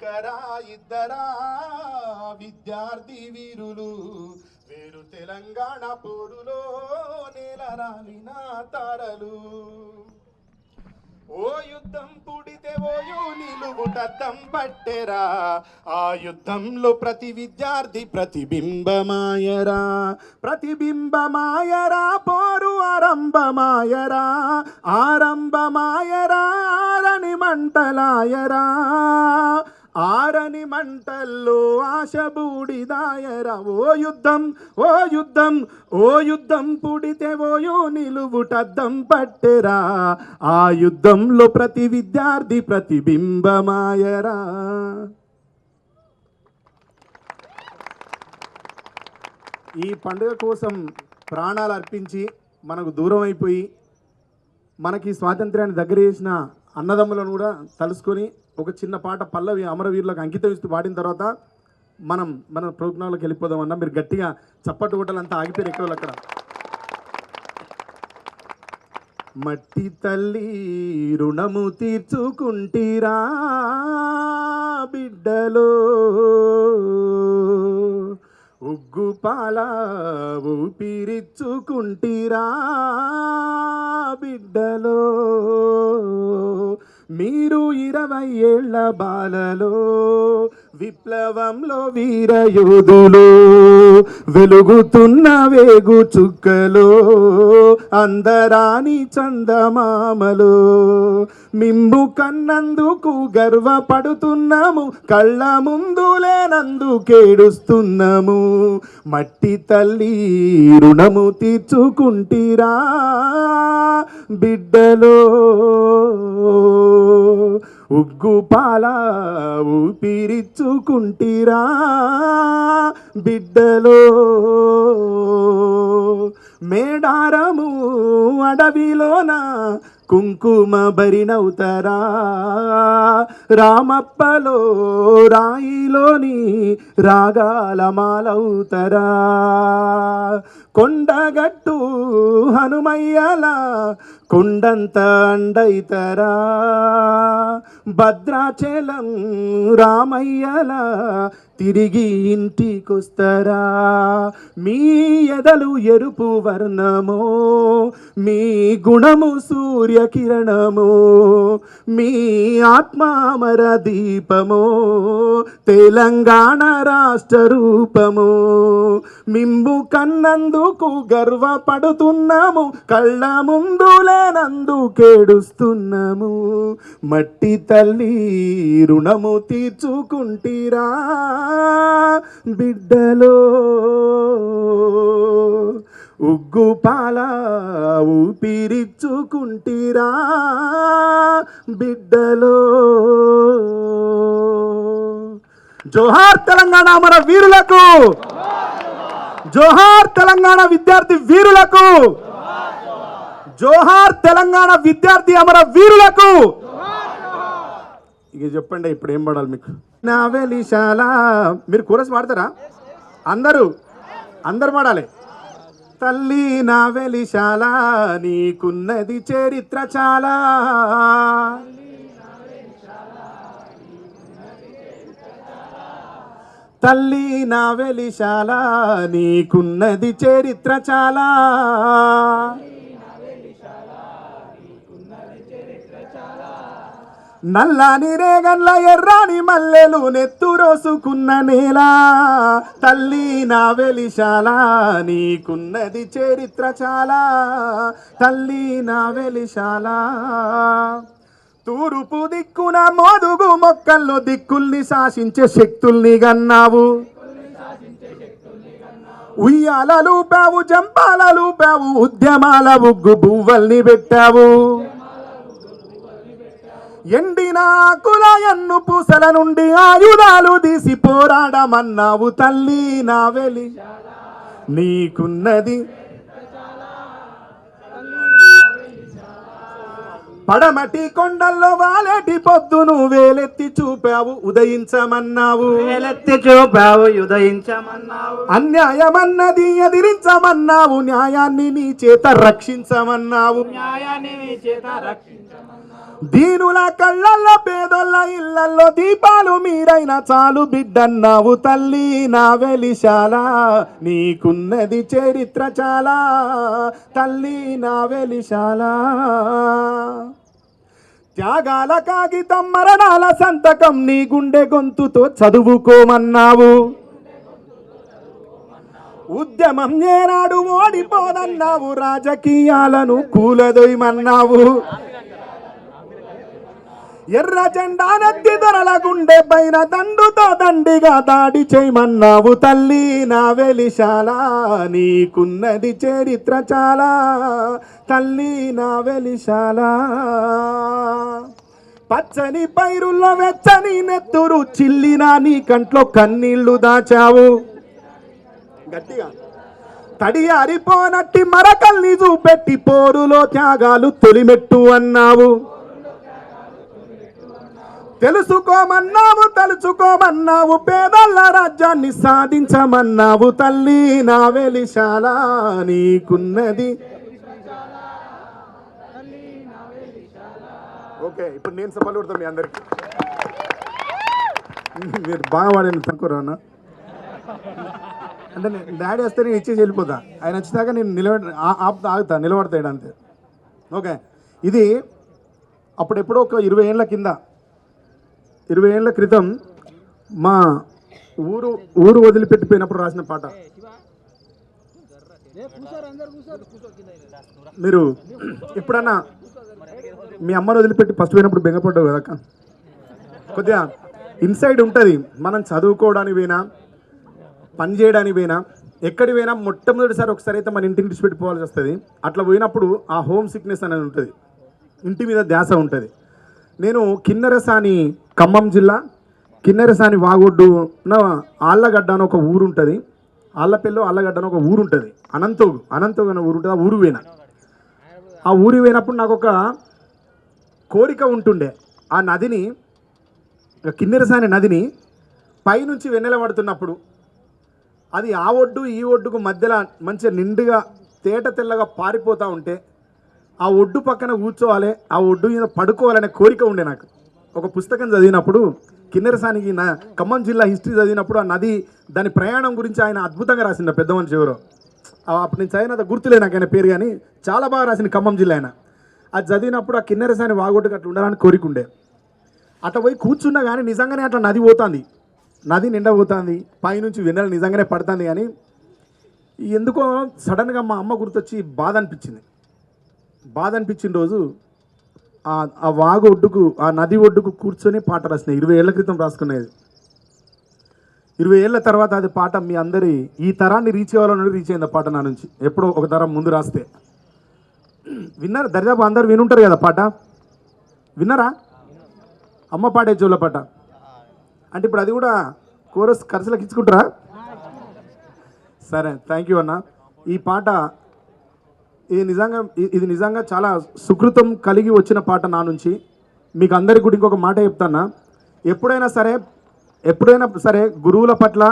ఒక్కరా ఇద్దరా విద్యార్థి వీరులు. వేరు తెలంగాణ పోరులో నేలరాలిన తారలు. ఓ యుద్ధం పుడితే ఓయో నిలువుటద్దం పట్టెరా. ఆ యుద్ధంలో ప్రతి విద్యార్థి ప్రతిబింబమాయరా. ప్రతిబింబమాయరా పోరు ఆరంభమాయరా. ఆరంభమాయరా ఆరని మంటలాయరా. ఆరని మంటల్లో ఆశ బూడిదాయరా ఓ యుద్ధం ఓ యుద్ధం ఓ యుద్ధం పుడితే ఓయో నిలువుటద్దం పట్టెరా. ఆ యుద్ధంలో ప్రతి విద్యార్థి ప్రతిబింబమాయరా. ఈ పండుగ కోసం ప్రాణాలు అర్పించి మనకు దూరం అయిపోయి మనకి స్వాతంత్రాన్ని దగ్గర చేసిన అన్నదమ్ములను కూడా తలుసుకొని ఒక చిన్న పాట పల్లవి అమరవీరులకు అంకితం ఇస్తూ పాడిన తర్వాత మనం మన ప్రోగ్రాంలోకి వెళ్ళిపోదాం అన్న మీరు గట్టిగా చప్పట్టు కొట్టాలంతా ఆగిపోయారు ఎక్కువ అక్కడ? మట్టి తల్లి రుణము తీర్చుకుంటీరా బిడ్డలో. ఉగ్గు పాల ఊపిరిచ్చుకుంటీరా బిడ్డలో. మీరు ఇరవై ఏళ్ళ బాలలో విప్లవంలో వీరయోధులు వెలుగుతున్న వేగు చుక్కలు అందరాని చందమామలు. మిమ్ము కన్నందుకు గర్వపడుతున్నాము కళ్ళ ముందు లేనందుకేడుస్తున్నాము మట్టి తల్లి రుణము తీర్చుకుంటీరా బిడ్డలో. ఉగ్గు పాల బిడ్డలో. మేడారము అడవిలోన కుంకుమ బరినవుతరా రామప్పలో రాయిలోని రాగాల కొండగట్టు హనుమయ్యల కొండంత అండైతరా. భద్రాచలం రామయ్యల తిరిగి ఇంటికొస్తరా. మీ ఎదలు ఎరుపు వర్ణమో మీ గుణము సూర్యకిరణమో మీ ఆత్మామర దీపమో తెలంగాణ రాష్ట్ర రూపము. మిమ్ము కన్నందుకు గర్వపడుతున్నాము కళ్ళ ముందు కేడుస్తున్నాము. మట్టి తల్లి రుణము తీర్చుకుంటీరా బిడ్డలో. ఉగ్గు పాల ఊపిరిచ్చుకుంటీరా బిడ్డలో. జోహార్ తెలంగాణ మన వీరులకు. జోహార్ తెలంగాణ విద్యార్థి వీరులకు. జోహార్ తెలంగాణ విద్యార్థి అమర వీరులకు. ఇక చెప్పండి ఇప్పుడు ఏం పడాలి మీకు? నా వెలిశాల. మీరు కూరస్ పాడతారా? అందరూ? అందరు పాడాలి. తల్లి నా వెలిశాల నీకున్నది చరిత్ర చాలా. తల్లి నా వెలిశాల నీకున్నది చరిత్ర చాలా. నల్లాని రేగన్ల ఎర్రాని మల్లెలు నెత్తురోసుకున్న నేల. తల్లి నా వెలిశాల నీకున్నది చరిత్ర చాలా. తల్లి నా వెలిశాల. తూరుపు దిక్కున మోదుగు మొక్కల్లో దిక్కుల్ని శాసించే శక్తుల్ని గన్నావు. ఉయ్యాలలు పావు జంపాలలు పావు ఉద్యమాల ఉగ్గు బువ్వల్ని పెట్టావు. ఎండిన ఆకుల ఎన్ను పూసల నుండి ఆయుధాలు తీసి పోరాడమన్నావు తల్లి నా వెలి. నీకున్నది పడమటి కొండల్లో వాలేటి పొద్దును వేలెత్తి చూపావు ఉదయించమన్నావు. వేలెత్తి చూపావు ఉదయించమన్నావు. అన్యాయమన్నది ఎదిరించమన్నావు న్యాయాన్ని నీ చేత రక్షించమన్నావు. న్యాయాన్ని మీ చేత రక్షించమన్నావు. దీనుల కళ్ళల్లో పేదోళ్ళ ఇళ్ళల్లో దీపాలు మీరైనా చాలు బిడ్డన్నావు తల్లి నా వెలిశాల. నీకున్నది చరిత్ర చాలా. తల్లి నా వెలిశాల. త్యాగాల కాగితం మరణాల సంతకం నీ గుండె గొంతుతో చదువుకోమన్నావు. ఉద్యమం ఏనాడు ఓడిపోదన్నావు. రాజకీయాలను కూలదొయ్యమన్నావు ఎర్ర జెండా నెత్తి దొరల గుండె పైన దండుతో దండిగా దాడి చేయమన్నావు తల్లి. నా వెలిశాల నీకున్నది చరిత్ర చాలా. తల్లి నా వెలిశాల. పచ్చని పైరుల్లో వెచ్చని నెత్తురు చిల్లిన నీ కంట్లో కన్నీళ్ళు దాచావు. గట్టిగా. తడి అరిపోనట్టి మరకల్ని చూపెట్టి పోరులో త్యాగాలు తొలిమెట్టు అన్నావు. తెలుసుకోమన్నావు తలుచుకోమన్నావు పేదల రాజ్యాన్ని సాధించమన్నావు తల్లి నా వెలిశాల నీకున్నది. ఓకే ఇప్పుడు నేను సభలు కొడతాను మీ అందరికి. మీరు బాగా వాడిన తక్కువ అంటే నేను డాడీ వస్తే నేను ఇచ్చేసి వెళ్ళిపోతా. ఆయన వచ్చినాక నేను నిలబడి ఆపుతా ఆగుతా నిలబడతాడు అంతే. ఓకే ఇది అప్పుడెప్పుడో ఒక ఇరవై ఏళ్ళ కింద ఇరవై ఏళ్ళ క్రితం మా ఊరు ఊరు వదిలిపెట్టిపోయినప్పుడు రాసిన పాట. మీరు ఎప్పుడన్నా మీ అమ్మను వదిలిపెట్టి ఫస్ట్ పోయినప్పుడు బెంగపడ్డావు కదా కొద్దిగా ఇన్సైడ్ ఉంటుంది. మనం చదువుకోవడానికి పోయినా పని చేయడానికి పోయినా ఎక్కడికి పోయినా మొట్టమొదటిసారి ఒకసారి అయితే మన ఇంటిని విడిచిపెట్టుకోవాల్సి వస్తుంది. అట్లా పోయినప్పుడు ఆ హోమ్ సిక్నెస్ అనేది ఉంటుంది. ఇంటి మీద ధ్యాస ఉంటుంది. నేను కిన్నెరసాని ఖమ్మం జిల్లా కిన్నెరసాని వాగొడ్డు ఆళ్ళగడ్డ అని ఒక ఊరు ఉంటుంది ఆళ్ళపల్లి ఆళ్ళగడ్డ అని ఒక ఊరు ఉంటుంది అనంతోగు అనంతోగు అనే ఊరు ఉంటుంది ఆ ఊరు పోయినా. ఆ ఊరి పోయినప్పుడు నాకు ఒక కోరిక ఉంటుండే. ఆ నదిని ఆ కిన్నెరసాని నదిని పైనుంచి వెన్నెల పడుతున్నప్పుడు అది ఆ ఒడ్డు ఈ ఒడ్డుకు మధ్యలో మంచిగా నిండుగా తేట తెల్లగా పారిపోతూ ఉంటే ఆ ఒడ్డు పక్కన కూర్చోవాలి ఆ ఒడ్డు మీద పడుకోవాలనే కోరిక ఉండే నాకు. ఒక పుస్తకం చదివినప్పుడు కిన్నెరసానికి నా ఖమ్మం జిల్లా హిస్టరీ చదివినప్పుడు ఆ నది దాని ప్రయాణం గురించి ఆయన అద్భుతంగా రాసిండు పెద్ద మనిషి ఎవరో ఆ అప్పుడు నేను చదివినంత గుర్తులే నాకు ఆయన పేరు కానీ చాలా బాగా రాసింది ఖమ్మం జిల్లా ఆయన. అది చదివినప్పుడు ఆ కిన్నెరసాని వాగొట్టుకు అట్లా ఉండాలని కోరిక ఉండే. అట్లా పోయి కూర్చున్నా కానీ నిజంగానే అట్లా నది పోతుంది. నది నిండా పోతుంది పైనుంచి వెన్నెల నిజంగానే పడుతుంది కానీ ఎందుకో సడన్గా మా అమ్మ గుర్తొచ్చి బాధ అనిపించింది. బాధ అనిపించిన రోజు ఆ వాగు ఒడ్డుకు ఆ నది ఒడ్డుకు కూర్చొని పాట రాసిన ఇరవై ఏళ్ళ క్రితం రాసుకునేది. ఇరవై ఏళ్ళ తర్వాత అది పాట మీ అందరి ఈ తరాన్ని రీచ్ అవ్వాలని రీచ్ అయింది ఆ పాట నా నుంచి. ఎప్పుడో ఒక తరం ముందు రాస్తే. విన్నారు? దరిదాపు అందరు వినుంటారు కదా పాట? విన్నారా? అమ్మ పాడే జోల పాట. అంటే ఇప్పుడు అది కూడా కోరస్ ఖర్చులకు ఇచ్చుకుంటారా? సరే థ్యాంక్ యూ అన్న. ఈ పాట ఇది నిజంగా ఇది నిజంగా చాలా సుకృతం కలిగి వచ్చిన పాట నా నుంచి. మీకు అందరి కూడా ఇంకొక మాట చెప్తానా? ఎప్పుడైనా సరే ఎప్పుడైనా సరే గురువుల పట్ల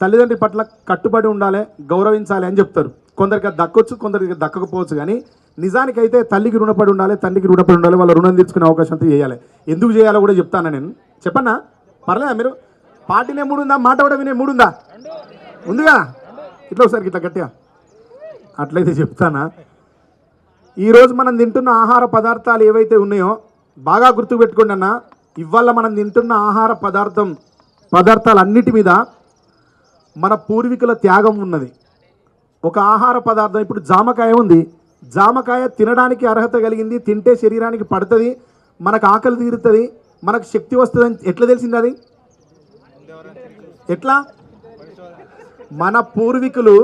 తల్లిదండ్రి పట్ల కట్టుబడి ఉండాలి గౌరవించాలి అని చెప్తారు. కొందరికి దక్కవచ్చు దక్కొచ్చు కొందరికి దక్కకపోవచ్చు కానీ నిజానికైతే తల్లికి రుణపడి ఉండాలి తండ్రికి రుణపడి ఉండాలి వాళ్ళ రుణం తీర్చుకునే అవకాశం అంతా చేయాలి. ఎందుకు చేయాలో కూడా చెప్తాను నేను? చెప్పన్నా? పర్లేదా మీరు? పాటినే మూడు ఉందా మాట కూడా వినే మూడు ఉందా ఉందిగా? ఇట్లా ఒకసారి ఇట్లా గట్టిగా. అట్లయితే చెప్తానా? ఈరోజు మనం తింటున్న ఆహార పదార్థాలు ఏవైతే ఉన్నాయో బాగా గుర్తుపెట్టుకోండి అన్న ఇవాళ మనం తింటున్న ఆహార పదార్థం పదార్థాలన్నిటి మీద మన పూర్వీకుల త్యాగం ఉన్నది. ఒక ఆహార పదార్థం ఇప్పుడు జామకాయ ఉంది. జామకాయ తినడానికి అర్హత కలిగింది తింటే శరీరానికి పడుతుంది మనకు ఆకలి తీరుతుంది మనకు శక్తి వస్తుంది ఎట్లా తెలిసింది అది? ఎట్లా? మన పూర్వీకులు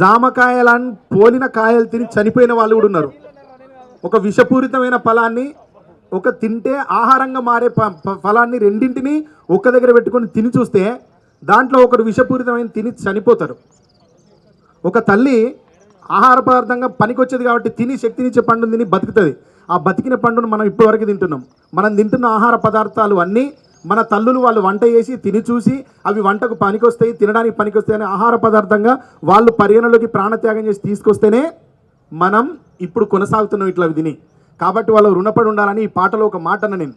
జామకాయలను పోలిన కాయలు తిని చనిపోయిన వాళ్ళు కూడా ఉన్నారు. ఒక విషపూరితమైన ఫలాన్ని ఒక తింటే ఆహారంగా మారే ఫలాన్ని రెండింటిని ఒక్క దగ్గర పెట్టుకొని తిని చూస్తే దాంట్లో ఒకరు విషపూరితమైన తిని చనిపోతారు ఒక తల్లి ఆహార పదార్థంగా పనికొచ్చేది కాబట్టి తిని శక్తినిచ్చే పండుని తిని బతుకుతుంది. ఆ బతికిన పండును మనం ఇప్పటివరకు తింటున్నాం. మనం తింటున్న ఆహార పదార్థాలు అన్నీ మన తల్లులు వాళ్ళు వంట చేసి తిని చూసి అవి వంటకు పనికొస్తాయి తినడానికి పనికొస్తాయి అనే ఆహార పదార్థంగా వాళ్ళు పరిగణలోకి ప్రాణత్యాగం చేసి తీసుకొస్తేనే మనం ఇప్పుడు కొనసాగుతున్నాం ఇట్లా తిని కాబట్టి వాళ్ళు రుణపడి ఉండాలని ఈ పాటలో ఒక మాట అన్న నేను.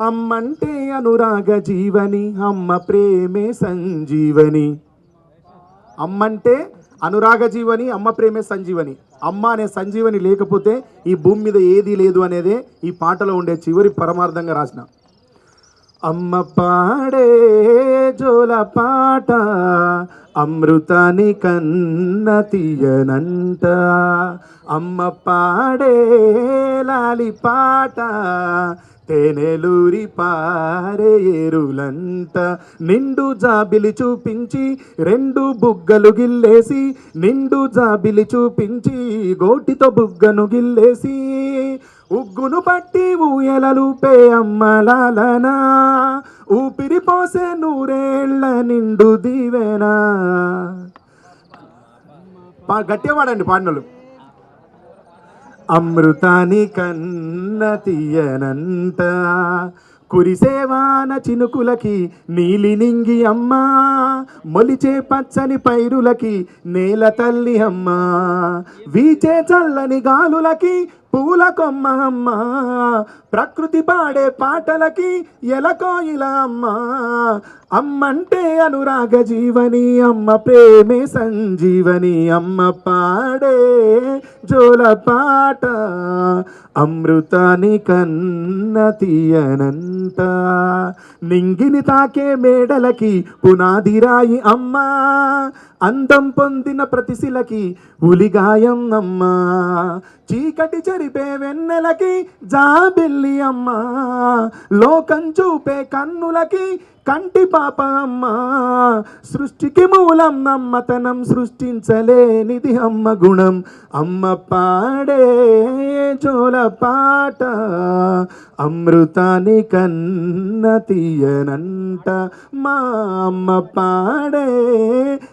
అమ్మంటే అనురాగ జీవని అమ్మ ప్రేమే సంజీవని. అమ్మంటే అనురాగ జీవని అమ్మ ప్రేమే సంజీవని. అమ్మ అనే సంజీవని లేకపోతే ఈ భూమి మీద ఏదీ లేదు అనేదే ఈ పాటలో ఉండే చివరి పరమార్థంగా రాసిన. అమ్మ పాడే జోల పాట అమృతాని కన్న తీయనంట. అమ్మ పాడే లాలి పాట తేనెలూరి పారే ఏరులంట. నిండు జాబిలి చూపించి రెండు బుగ్గలు గిల్లేసి నిండు జాబిలి చూపించి గోటితో బుగ్గను గిల్లేసి ఉగ్గును పట్టి ఊయలలుపే అమ్మలాలనా. ఊపిరి పోసే నూరేళ్ళ నిండు దీవెనా. గట్టిగా పాడండి పాడినలు అమృతాని కన్న తీయనంత. కురిసేవాన చినుకులకి నీలి నింగి అమ్మా. మొలిచే పచ్చని పైరులకి నేల తల్లి అమ్మా. వీచే చల్లని గాలులకి పూల కొమ్మ అమ్మ ప్రకృతి పాడే పాటలకి ఎలకోయిల అమ్మ. అమ్మంటే అనురాగ జీవని అమ్మ ప్రేమే సంజీవని అమ్మ పాడే జోల పాట. అమృతాని కన్న తీయనంత నింగిని తాకే మేడలకి పునాది రాయి అమ్మ. అందం పొందిన ప్రతిశిలకి ఉలిగాయం అమ్మ. చీకటి చెరిపే వెన్నెలకి జాబిల్లి అమ్మ. లోకం చూపే కన్నులకి కంటి పాప అమ్మ సృష్టికి మూలం నమ్మతనం సృష్టించలేనిది అమ్మ గుణం. అమ్మ పాడే జోల పాట అమృతాని కన్న తీయనంట. మా అమ్మ పాడే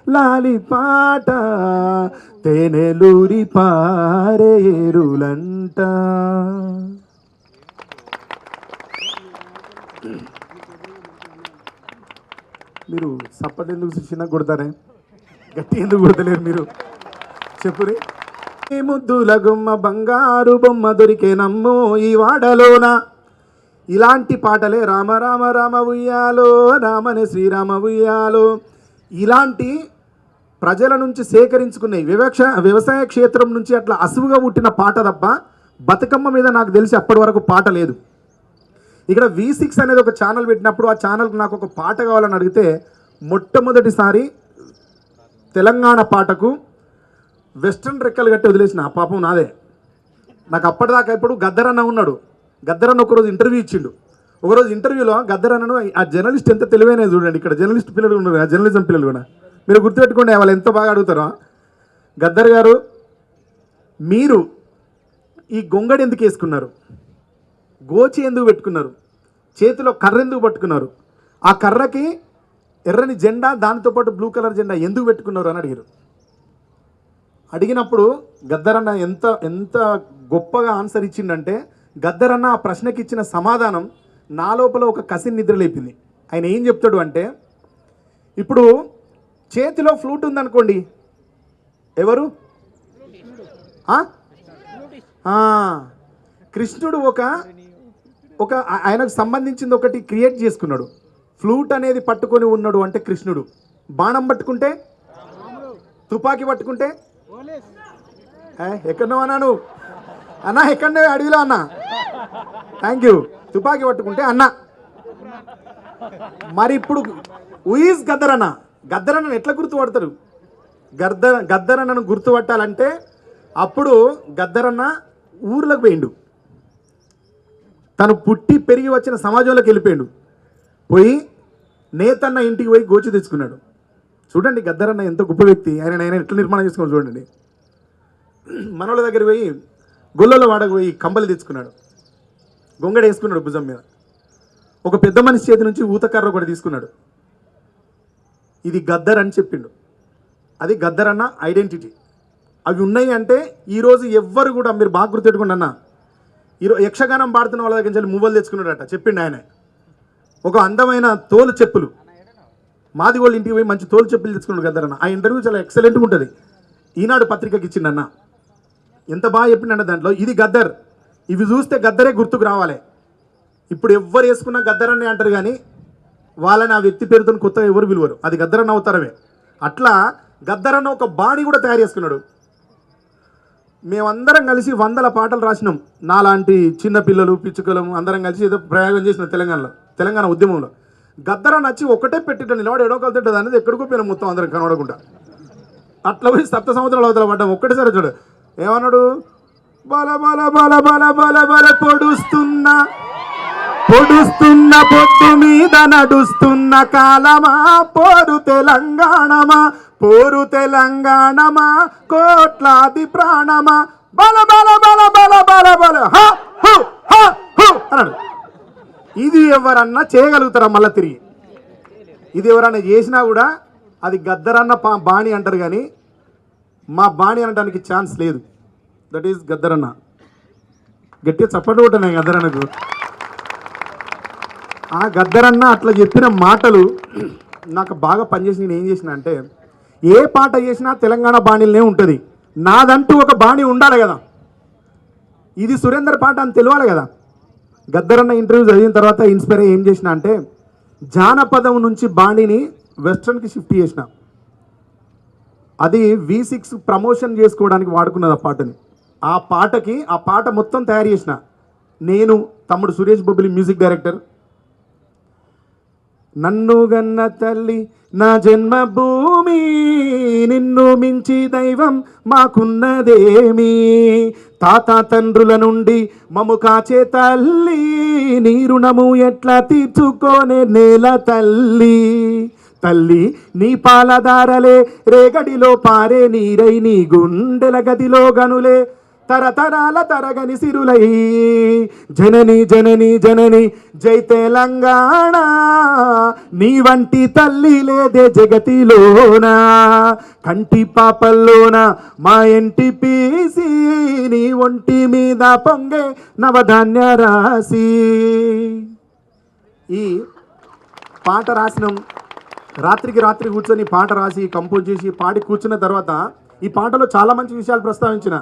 లాలి పాట తేనెలూరి పారే ఎరులంట మీరు సప్పటి ఎందుకు చిన్న కొడతారే? గట్టి ఎందుకు కొడతలేరు మీరు? చెప్పురే. ఈ ముద్దుల గుమ్మ బంగారు బొమ్మ దొరికే నమ్ము ఈ వాడలోన. ఇలాంటి పాటలే రామ రామ రామ ఉయ్యాలో రామని శ్రీరామ ఉయ్యాలో. ఇలాంటి ప్రజల నుంచి సేకరించుకునే వివక్ష వ్యవసాయ క్షేత్రం నుంచి అట్లా అసువుగా పుట్టిన పాట తప్ప బతుకమ్మ మీద నాకు తెలిసి అప్పటి వరకు పాట లేదు. ఇక్కడ వి సిక్స్ అనేది ఒక ఛానల్ పెట్టినప్పుడు ఆ ఛానల్కి నాకు ఒక పాట కావాలని అడిగితే మొట్టమొదటిసారి తెలంగాణ పాటకు వెస్ట్రన్ రెక్కలు కట్టి వదిలేసిన. ఆ పాపం నాదే. నాకు అప్పటిదాకా ఇప్పుడు గద్దరన్న ఉన్నాడు. గద్దరన్న ఒకరోజు ఇంటర్వ్యూ ఇచ్చిండు. ఒకరోజు ఇంటర్వ్యూలో గద్దరన్నను ఆ జర్నలిస్ట్ ఎంత తెలివైన చూడండి. ఇక్కడ జర్నలిస్ట్ పిల్లలు ఉన్నారు ఆ జర్నలిజం పిల్లలు కూడా. మీరు గుర్తుపెట్టుకోండి వాళ్ళు ఎంత బాగా అడుగుతారో. గద్దర్ గారు మీరు ఈ గొంగడి ఎందుకు వేసుకున్నారు? గోచి ఎందుకు పెట్టుకున్నారు? చేతిలో కర్ర ఎందుకు పట్టుకున్నారు? ఆ కర్రకి ఎర్రని జెండా దానితో పాటు బ్లూ కలర్ జెండా ఎందుకు పెట్టుకున్నారు అని అడిగారు. అడిగినప్పుడు గద్దరన్న ఎంత ఎంత గొప్పగా ఆన్సర్ ఇచ్చిండంటే గద్దరన్న ఆ ప్రశ్నకి ఇచ్చిన సమాధానం నా లోపల ఒక కసిన్ నిద్ర లేపింది. ఆయన ఏం చెప్తాడు అంటే ఇప్పుడు చేతిలో ఫ్లూట్ ఉందనుకోండి ఎవరు? ఆ, కృష్ణుడు ఒక ఒక ఆయనకు సంబంధించింది ఒకటి క్రియేట్ చేసుకున్నాడు. ఫ్లూట్ అనేది పట్టుకొని ఉన్నాడు అంటే కృష్ణుడు. బాణం పట్టుకుంటే? తుపాకీ పట్టుకుంటే? ఎక్కడో అన్నాను అన్నా ఎక్కడో అడవిలో అన్నా. థ్యాంక్ యూ తుపాకీ పట్టుకుంటే అన్న. మరి ఇప్పుడు ఉయిస్ గద్దరన్న? గద్దరన్నను ఎట్లా గుర్తుపడతారు? గద్ద గద్దరన్నను గుర్తుపట్టాలంటే అప్పుడు గద్దరన్న ఊర్లకు పోయిండు. తను పుట్టి పెరిగి వచ్చిన సమాజంలోకి వెళ్ళిపోయాడు. పోయి నేతన్న ఇంటికి పోయి గోచి తెచ్చుకున్నాడు. చూడండి గద్దరన్న ఎంత గొప్ప వ్యక్తి. ఆయన ఆయన ఎట్లా నిర్మాణం చేసుకున్నాడు చూడండి. మనోళ్ళ దగ్గర పోయి గొల్లలో వాడకు పోయి కంబలు తెచ్చుకున్నాడు. గొంగడ వేసుకున్నాడు భుజం మీద. ఒక పెద్ద మనిషి చేతి నుంచి ఊతకర్ర కూడా తీసుకున్నాడు. ఇది గద్దర్ అని చెప్పిండు. అది గద్దర్ అన్న ఐడెంటిటీ. అవి ఉన్నాయి అంటే ఈరోజు ఎవ్వరు కూడా మీరు బాగా గుర్తెట్టుకోండి అన్న. ఈరోజు యక్షగానం పాడుతున్న వాళ్ళ దగ్గర నుంచి మువ్వలు తెచ్చుకున్నాడట చెప్పిండు ఆయన. ఒక అందమైన తోలు చెప్పులు. మాది వాళ్ళ ఇంటికి పోయి మంచి తోలు చెప్పులు తెచ్చుకున్నాడు కదరన్న ఆ ఇంటర్వ్యూ చాలా ఎక్సలెంట్గా ఉంటుంది. ఈనాడు పత్రికకి ఇచ్చిండన్న ఎంత బాగా చెప్పిండన్న దాంట్లో ఇది గద్దర్. ఇవి చూస్తే గద్దరే గుర్తుకు రావాలి. ఇప్పుడు ఎవ్వరు వేసుకున్న గద్దరన్నే అంటారు కానీ వాళ్ళని ఆ వ్యక్తి పేరుతో కొత్తగా ఎవరు పిలువరు. అది గద్దరన్న అవతారమే. అట్లా గద్దరన్న ఒక బాణి కూడా తయారు చేసుకున్నాడు. మేమందరం కలిసి వందల పాటలు రాసినాం. నాలాంటి చిన్న పిల్లలు పిచ్చుకలం అందరం కలిసి ఏదో ప్రయోగం చేసిన తెలంగాణలో తెలంగాణ ఉద్యమంలో. గద్దర నచ్చి ఒకటే పెట్టిట నిలబడి ఎడోకలు కలుతుంటుంది అనేది ఎక్కడికో పోయినా మొత్తం అందరం కనబడకుండా. అట్లా పోయి సప్త సముద్రాలు అవతల పడ్డాం. ఒక్కటేసారి చూడు. ఏమన్నాడు? బల బల బల బల బల బల పొడుస్తున్నా పొడుస్తున్న పొట్టు మీద నడుస్తున్న కాలమా? పోరు తెలంగాణమా? పోరు తెలంగాణమా? కోట్లాది ప్రాణమా? బల బల బల బల బల బల. హ, హ, అన్నాడు. ఇది ఎవరన్నా చేయగలుగుతారా మళ్ళా తిరిగి? ఇది ఎవరన్నా చేసినా కూడా అది గద్దరన్న పా- బాణి అంటారు కానీ మా బాణి అనడానికి ఛాన్స్ లేదు. దట్ ఈస్ గద్దరన్న. గట్టిగా చప్పట్లు కొట్టాను గద్దరన్నకు. ఆ గద్దరన్న అట్లా చెప్పిన మాటలు నాకు బాగా పనిచేసి నేను ఏం చేసిన అంటే ఏ పాట చేసినా తెలంగాణ బాణీలనే ఉంటుంది. నాదంటూ ఒక బాణి ఉండాలి కదా. ఇది సురేందర్ పాట అని తెలియాలి కదా. గద్దరన్న ఇంటర్వ్యూ చదివిన తర్వాత ఇన్స్పైర్ ఏం చేసిన అంటే జానపదం నుంచి బాణిని వెస్ట్రన్కి షిఫ్ట్ చేసిన. అది వి సిక్స్ ప్రమోషన్ చేసుకోవడానికి వాడుకున్నది ఆ పాటని. ఆ పాటకి ఆ పాట మొత్తం తయారు చేసిన. నేను తమ్ముడు సురేష్ బొబ్బిలి మ్యూజిక్ డైరెక్టర్ నన్ను గన్న తల్లి నా జన్మభూమి నిన్ను మించి దైవం మాకున్నదేమి? తాత తండ్రుల నుండి మము కాచే తల్లి నీ రుణము ఎట్లా తీర్చుకోనే నేల తల్లి? తల్లి నీ పాలదారలే రేగడిలో పారే నీరై నీ గుండెల గదిలో గనులే తరతరాల తరగని సిరులై. జనని జనని జనని జై తెలంగాణ. నీ వంటి తల్లి లేదే జగతిలోన? కంటి పాపల్లోన? మా ఇంటి పీసి నీ ఒంటి మీద పొంగే నవధాన్య రాసి ఈ పాట రాసినాం రాత్రికి రాత్రి కూర్చొని పాట రాసి కంపోజ్ చేసి పాడి కూర్చున్న తర్వాత ఈ పాటలో చాలా మంచి విషయాలు ప్రస్తావించిన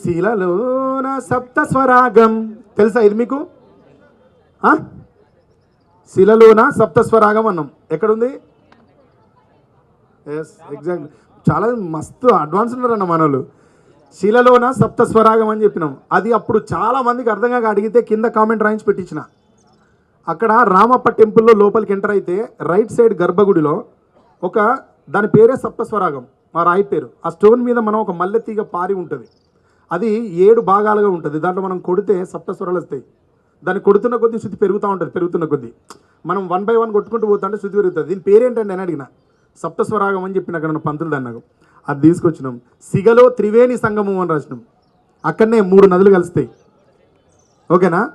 శిలలోన సప్త స్వరాగం. తెలుసా ఇది మీకు? శిలలోన సప్త స్వరాగం అన్నాం. ఎక్కడుంది? ఎస్ ఎగ్జాక్ట్ చాలా మస్తు అడ్వాన్స్ ఉన్నారన్న మనోళ్ళు. శిలలోన సప్త స్వరాగం అని చెప్పినాం. అది అప్పుడు చాలా మందికి అర్థం కాక అడిగితే కింద కామెంట్ రాయించి పెట్టించిన. అక్కడ రామప్ప టెంపుల్లో లోపలికి ఎంటర్ అయితే రైట్ సైడ్ గర్భగుడిలో ఒక దాని పేరే సప్తస్వరాగం మా రాయి పేరు. ఆ స్టోన్ మీద మనం ఒక మల్లెతీగ పారి ఉంటుంది. అది ఏడు భాగాలుగా ఉంటుంది. దాంట్లో మనం కొడితే సప్తస్వరాలు వస్తాయి. దాన్ని కొడుతున్న కొద్దీ శుద్ధి పెరుగుతూ ఉంటుంది పెరుగుతున్న కొద్దీ. మనం వన్ బై వన్ కొట్టుకుంటూ పోతుంటే శుద్ధి పెరుగుతుంది. దీని పేరేంటండి అని అడిగిన. సప్తస్వరాగం అని చెప్పిన అక్కడ ఉన్న పంతులు దాన్ని నాకు. అది తీసుకొచ్చినాం. సిగలో త్రివేణి సంగమం అని రాసినాం. అక్కడనే మూడు నదులు కలుస్తాయి. ఓకేనా?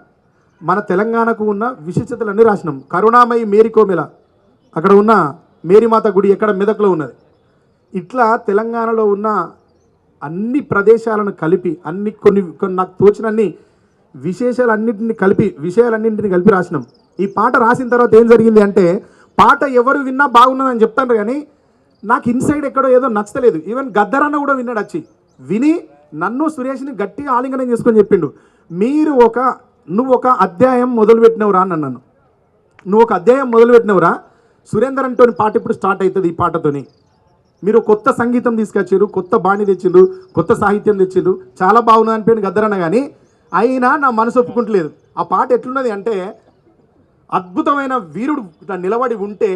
మన తెలంగాణకు ఉన్న విశిష్టతలన్నీ రాసినాం. కరుణామయి మేరీ కోమెల. అక్కడ ఉన్న మేరీమాత గుడి ఎక్కడ మెదక్లో ఉన్నది? ఇట్లా తెలంగాణలో ఉన్న అన్ని ప్రదేశాలను కలిపి అన్ని కొన్ని కొన్ని నాకు తోచినన్ని విశేషాలన్నింటిని కలిపి విషయాలన్నింటిని కలిపి రాసినాం. ఈ పాట రాసిన తర్వాత ఏం జరిగింది అంటే పాట ఎవరు విన్నా బాగున్నదని చెప్తాను కానీ నాకు ఇన్సైడ్ ఎక్కడో ఏదో నచ్చలేదు. ఈవెన్ గద్దరన్న కూడా విన్నాడు వచ్చి విని నన్ను సురేష్ని గట్టిగా ఆలింగనం చేసుకొని చెప్పిండు. మీరు ఒక నువ్వు ఒక అధ్యాయం మొదలుపెట్టినవురా అని అన్నాను. నువ్వు ఒక అధ్యాయం మొదలుపెట్టినవురా? సురేందర్ అంటోని పాట ఇప్పుడు స్టార్ట్ అవుతుంది ఈ పాటతోని. మీరు కొత్త సంగీతం తీసుకొచ్చారు కొత్త బాణి తెచ్చిండ్రు కొత్త సాహిత్యం తెచ్చిండ్రు. చాలా బాగున్నది అనిపోయింది గద్దరన్న కానీ అయినా నా మనసు ఒప్పుకుంటలేదు. ఆ పాట ఎట్లున్నది అంటే అద్భుతమైన వీరుడు ఇట్లా నిలబడి ఉంటే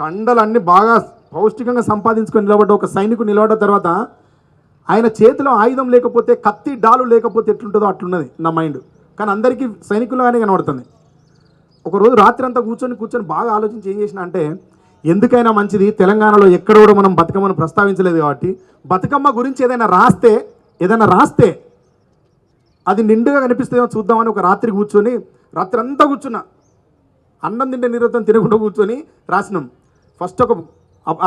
కండలన్నీ బాగా పౌష్టికంగా సంపాదించుకొని నిలబడ్డ ఒక సైనికుడు నిలబడ్డ తర్వాత ఆయన చేతిలో ఆయుధం లేకపోతే కత్తి డాలు లేకపోతే ఎట్లుంటుందో అట్లున్నది నా మైండ్. కానీ అందరికీ సైనికులుగానే కనబడుతుంది. ఒకరోజు రాత్రి అంతా కూర్చొని కూర్చొని బాగా ఆలోచించి ఏం చేసిన అంటే ఎందుకైనా మంచిది. తెలంగాణలో ఎక్కడ కూడా మనం బతుకమ్మను ప్రస్తావించలేదు కాబట్టి. బతుకమ్మ గురించి ఏదైనా రాస్తే ఏదైనా రాస్తే అది నిండుగా కనిపిస్తుందేమో చూద్దామని ఒక రాత్రి కూర్చొని రాత్రి అంతా కూర్చున్నా. అన్నం తింటే నిరంతరం తినకుండా కూర్చొని రాసినాం. ఫస్ట్ ఒక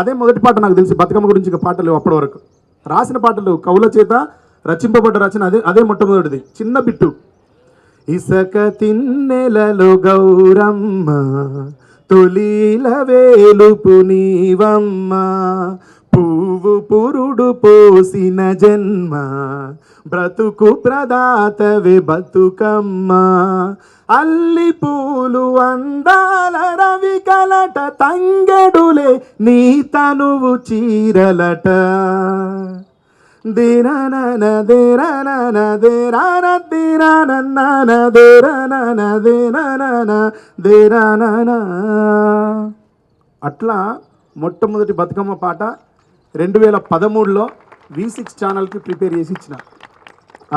అదే మొదటి పాట నాకు తెలిసి బతుకమ్మ గురించి ఇక పాటలు అప్పటి వరకు. రాసిన పాటలు కవుల చేత రచింపబడ్డ రచన అదే అదే మొట్టమొదటిది. చిన్న బిట్టు. ఇసక తిన్నెలలో గౌరమ్మ తొలిల వేలుపు నీవమ్మ పువ్వు పురుడు పోసిన జన్మ బ్రతుకు ప్రదాతవే బతుకమ్మ. అల్లి పూలు అందాల రవి కలట తంగెడులే నీ తనువు చీరలట. దిరనన దిరనన దిరన దిరనన దిరనన దిరనన దిరనన అట్లా మొట్టమొదటి బతుకమ్మ పాట రెండు వేల పదమూడులో వి సిక్స్ ఛానల్కి ప్రిపేర్ చేసి ఇచ్చిన.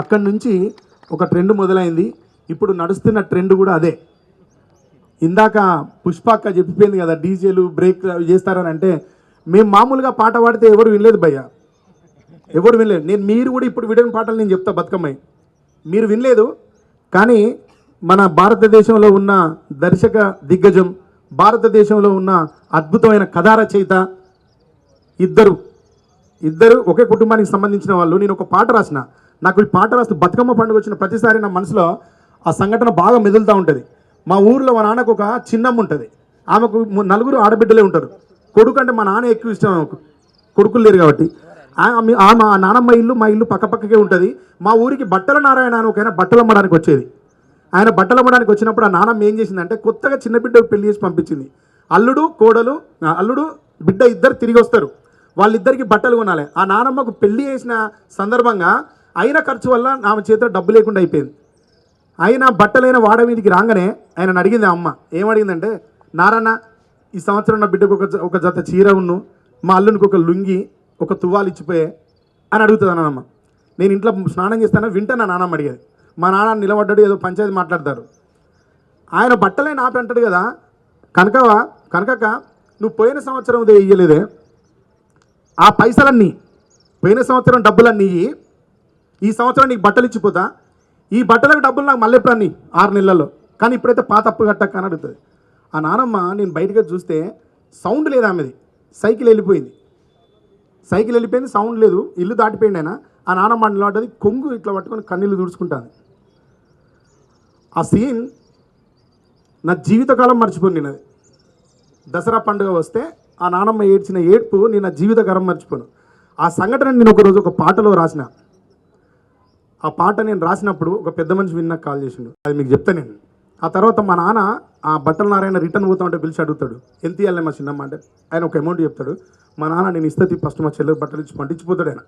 అక్కడి నుంచి ఒక ట్రెండ్ మొదలైంది. ఇప్పుడు నడుస్తున్న ట్రెండ్ కూడా అదే. ఇందాక పుష్పాక్క చెప్పిపోయింది కదా డీజేలు బ్రేక్ అవి చేస్తారని అంటే మేము మామూలుగా పాట పాడితే ఎవరు వినలేదు భయ్య. ఎవరు వినలేదు. నేను మీరు కూడా ఇప్పుడు విడని పాటలు నేను చెప్తా బతుకమ్మాయి. మీరు వినలేదు కానీ మన భారతదేశంలో ఉన్న దర్శక దిగ్గజం భారతదేశంలో ఉన్న అద్భుతమైన కథా రచయిత ఇద్దరు. ఇద్దరు ఒకే కుటుంబానికి సంబంధించిన వాళ్ళు. నేను ఒక పాట రాసిన. నాకు ఈ పాట రాస్తూ బతుకమ్మ పండుగ వచ్చిన ప్రతిసారి నా మనసులో ఆ సంఘటన బాగా మెదులుతూ ఉంటుంది. మా ఊర్లో మా నాన్నకు ఒక చిన్నమ్మ ఉంటుంది. ఆమెకు నలుగురు ఆడబిడ్డలే ఉంటారు. కొడుకు అంటే మా నాన్న ఎక్కువ ఇష్టం ఆమెకు కొడుకులు లేరు కాబట్టి. మా నానమ్మ ఇల్లు మా ఇల్లు పక్కపక్కకే ఉంటుంది. మా ఊరికి బట్టల నారాయణ అని ఒక ఆయన బట్టలు అమ్మడానికి వచ్చేది. ఆయన బట్టలు అమ్మడానికి వచ్చినప్పుడు ఆ నానమ్మ ఏం చేసిందంటే కొత్తగా చిన్న బిడ్డకు పెళ్ళి చేసి పంపించింది. అల్లుడు కోడలు అల్లుడు బిడ్డ ఇద్దరు తిరిగి వస్తారు. వాళ్ళిద్దరికి బట్టలు కొనాలి. ఆ నానమ్మకు పెళ్ళి చేసిన సందర్భంగా అయిన ఖర్చు వల్ల ఆమె చేతిలో డబ్బు లేకుండా అయిపోయింది. ఆయన బట్టలైన వాడ మీదకి రాగానే ఆయన అడిగింది ఆ అమ్మ. ఏమడిగిందంటే నారాయణ ఈ సంవత్సరం నా బిడ్డకు ఒక ఒక జత చీర ఉన్ను. మా అల్లునికి ఒక లుంగి ఒక తువ్వాలు ఇచ్చిపోయే అని అడుగుతుంది నానమ్మ నేను ఇంట్లో స్నానం చేస్తాను వింటా నా నానమ్మ అడిగేది. మా నాన్న నిలబడ్డాడు ఏదో పంచాయతీ మాట్లాడతారు. ఆయన బట్టలే నాపే అంటాడు కదా. కనకవా కనకక్క నువ్వు పోయిన సంవత్సరం ఇది ఇయ్యలేదే. ఆ పైసలన్నీ పోయిన సంవత్సరం డబ్బులన్నీ ఇయ్యి ఈ సంవత్సరం నీకు బట్టలు ఇచ్చిపోతా. ఈ బట్టలకు డబ్బులు నాకు మళ్ళీ ఎప్పుడు అన్ని ఆరు నెలల్లో. కానీ ఇప్పుడైతే పాత అప్పు కట్టక్క అని అడుగుతుంది. ఆ నానమ్మ నేను బయటగా చూస్తే సౌండ్ లేదు ఆమెది. సైకిల్ వెళ్ళిపోయింది. సైకిల్ వెళ్ళిపోయింది సౌండ్ లేదు ఇల్లు దాటిపోయింది ఆయన. ఆ నానమ్మ నిలబడ్డది కొంగు ఇట్లా పట్టుకొని కన్నీళ్ళు తుడుచుకుంటాను ఆ సీన్ నా జీవితకాలం నేను అది. దసరా పండుగ వస్తే ఆ నానమ్మ ఏడ్చిన ఏడ్పు నేను నా జీవితకాలం మర్చిపోను. ఆ సంఘటన నేను ఒకరోజు ఒక పాటలో రాసిన. ఆ పాట నేను రాసినప్పుడు ఒక పెద్ద మనిషి విన్నాక కాల్ చేసిండు. అది మీకు చెప్తా నేను. ఆ తర్వాత మా నాన్న ఆ బట్టల నారాయణ రిటర్న్ పోతా ఉంటే పిలిచి అడుగుతాడు ఎంత ఇవ్వాలి మా చిన్నమ్మ? అంటే ఆయన ఒక అమౌంట్ చెప్తాడు మా నాన్న నేను ఇస్తే ఫస్ట్ మా చెల్లెలు బట్టలు ఇచ్చి పండించిపోతాడు ఆయన.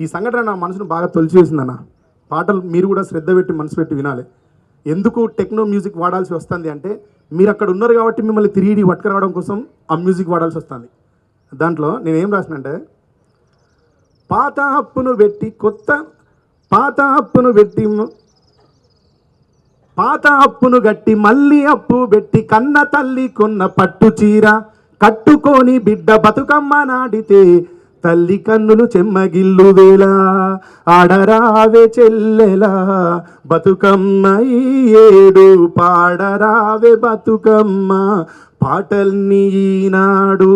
ఈ సంఘటన నా మనసును బాగా తొలిచేసిందన్న పాటలు మీరు కూడా శ్రద్ధ పెట్టి మనసు పెట్టి వినాలి. ఎందుకు టెక్నో మ్యూజిక్ వాడాల్సి వస్తుంది అంటే మీరు అక్కడ ఉన్నారు కాబట్టి మిమ్మల్ని తిరిగి పట్టుకురావడం కోసం ఆ మ్యూజిక్ వాడాల్సి వస్తుంది. దాంట్లో నేను ఏం రాసినంటే పాత అప్పును పెట్టి కొత్త పాత అప్పును పెట్టి పాత అప్పును గట్టి మళ్ళీ అప్పు పెట్టి కన్న తల్లి కొన్న పట్టు చీర కట్టుకొని బిడ్డ బతుకమ్మ నాడితే తల్లి కన్నులు చెమ్మగిల్లు వేళ ఆడరావే చెల్లెలా బతుకమ్మ ఏడు పాడరావే బతుకమ్మ పాటల్ని ఈనాడు.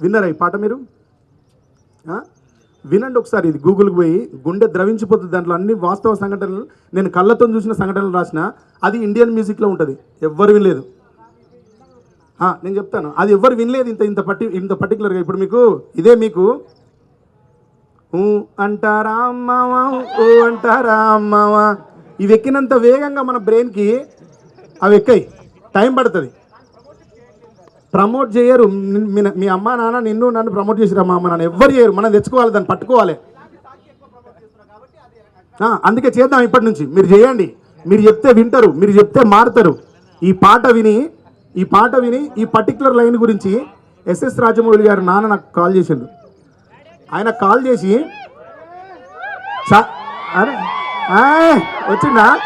విన్నారా ఈ పాట మీరు? వినండి ఒకసారి ఇది గూగుల్కి పోయి గుండె ద్రవించిపోతుంది. దాంట్లో అన్ని వాస్తవ సంఘటనలు నేను కళ్ళతో చూసిన సంఘటనలు రాసిన అది ఇండియన్ మ్యూజిక్లో ఉంటుంది. ఎవ్వరు వినలేదు. నేను చెప్తాను. అది ఎవ్వరు వినలేదు ఇంత ఇంత పర్టి ఇంత పర్టికులర్గా. ఇప్పుడు మీకు ఇదే మీకు. అంటారా అమ్మావా ఓ అంటారా అమ్మావా ఇవి ఎక్కినంత వేగంగా మన బ్రెయిన్కి అవి ఎక్కాయి. టైం పడుతుంది. ప్రమోట్ చేయరు. మీ- అమ్మ నాన్న నిన్ను నన్ను ప్రమోట్ చేసిరా మా అమ్మ నాన్న ఎవ్వరు చేయరు. మనం తెచ్చుకోవాలి దాన్ని పట్టుకోవాలి. అందుకే చేద్దాం ఇప్పటి నుంచి. మీరు చేయండి. మీరు చెప్తే వింటారు. మీరు చెప్తే మారుతారు. ఈ పాట విని ఈ పాట విని ఈ పర్టికులర్ లైన్ గురించి ఎస్ఎస్ రాజమౌళి గారు నాన్న నాకు కాల్ చేసిండు. ఆయన కాల్ చేసి చ- అరే వచ్చిందా